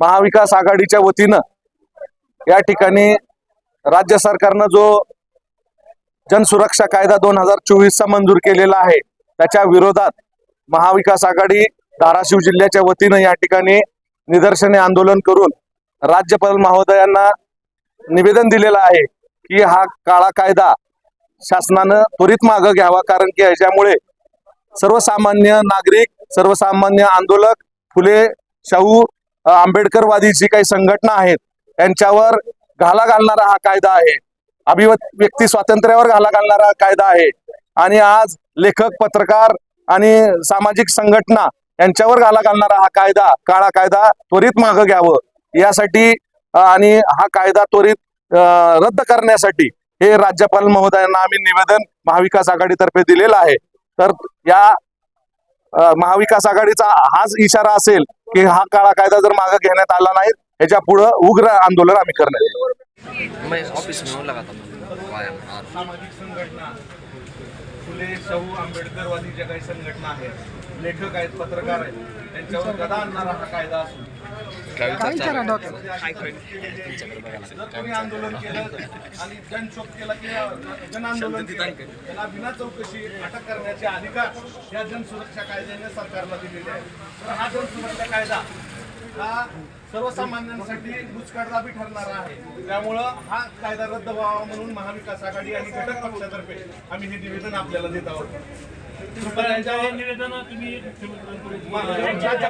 महाविकास आघाडीच्या वतीनं या ठिकाणी राज्य सरकारनं जो जनसुरक्षा कायदा दोन हजार चोवीसचा मंजूर केलेला आहे त्याच्या विरोधात महाविकास आघाडी धाराशिव जिल्ह्याच्या वतीनं या ठिकाणी निदर्शने आंदोलन करून राज्यपाल महोदयांना निवेदन दिलेलं आहे की हा काळा कायदा शासनानं त्वरित मागं घ्यावा कारण की ह्याच्यामुळे सर्वसामान्य नागरिक सर्वसामान्य आंदोलक फुले शाहू आंबेडकरवादी जी काही संघटना आहेत त्यांच्यावर घाला घालणारा हा कायदा आहे. अभिव्यक्ती स्वातंत्र्यावर घाला घालणारा हा कायदा आहे. आणि आज लेखक पत्रकार आणि सामाजिक संघटना यांच्यावर घाला घालणारा हा कायदा काळा कायदा त्वरित मागं घ्यावं. यासाठी आणि हा कायदा त्वरित रद्द करण्यासाठी हे राज्यपाल महोदयांना आम्ही निवेदन महाविकास आघाडीतर्फे दिलेलं आहे. तर या महाविकास आघाडीचा हाच इशारा असेल की हा काळा कायदा जर मागे घेण्यात आला नाही ह्याच्या पुढं उग्र आंदोलन आम्ही करणार हूँ हूँ। सामाजिक संघटना फुले शाहू आंबेडकरवादी ज्या काही संघटना आहेत लेखक आहेत पत्रकार आहेत त्यांच्यावर गदा आणणारा हा कायदा असून जर कोणी? आंदोलन केलं आणि जनशोध केला की जन आंदोलन केलं. त्याला विना चौकशी अटक करण्याचे अधिकार या जनसुरक्षा कायद्याने सरकारला दिलेले आहेत. तर हा जनसुरक्षा कायदा हा सर्वसामान्यांसाठी मुचकाटदाबी ठरणारा आहे. त्यामुळं हा कायदा रद्द व्हावा म्हणून महाविकास आघाडी आणि घटक पक्षातर्फे आम्ही हे निवेदन आपल्याला देत आहोत. निवेदन तुम्ही